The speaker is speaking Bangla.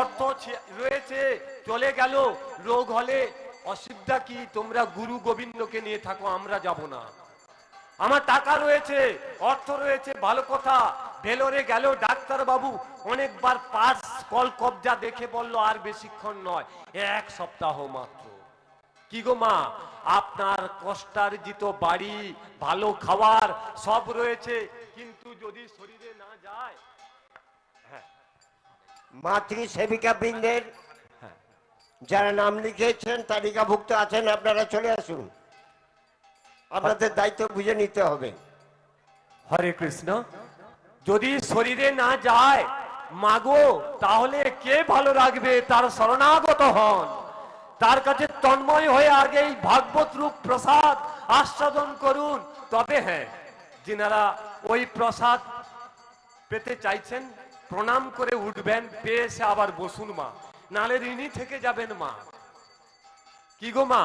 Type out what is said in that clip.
অর্থ রয়েছে, চলে গেল। রোগ হলে অসুবিধা কি? তোমরা গুরু গোবিন্দকে নিয়ে থাকো, আমরা যাব না। আমার টাকা রয়েছে, অর্থ রয়েছে, ভালো কথা। ভেলোরে গেল ডাক্তার বাবু অনেকবার পাস কল কবজা দেখে বলল, আর বেশিক্ষণ নয়, এক সপ্তাহ মাত্র। কি গো মা, আপনার কষ্টার্জিত বাড়ি, ভালো খাবার সব রয়েছে, কিন্তু যদি শরীরে না যায় মাতৃ সেবিকা বৃন্দের। যারা নাম লিখেছেন, তালিকাভুক্ত আছেন, আপনারা চলে আসুন। আপনাদের দায়িত্ব বুঝে নিতে হবে। হরে কৃষ্ণ। যদি শরীরে না যায়, মাগো, তাহলে কে ভালো রাখবে? তার শরণাগত হন। তার কাছে তন্ময় হয়ে আগেই ভাগবত রূপ প্রসাদ আস্বাদন করুন। তবে হ্যাঁ যিনারা ওই প্রসাদ পেতে চাইছেন প্রণাম করে উঠবেন, পেয়েছে আবার বসুন মা। নালে ঋণী থেকে যাবেন মা। কি গো মা?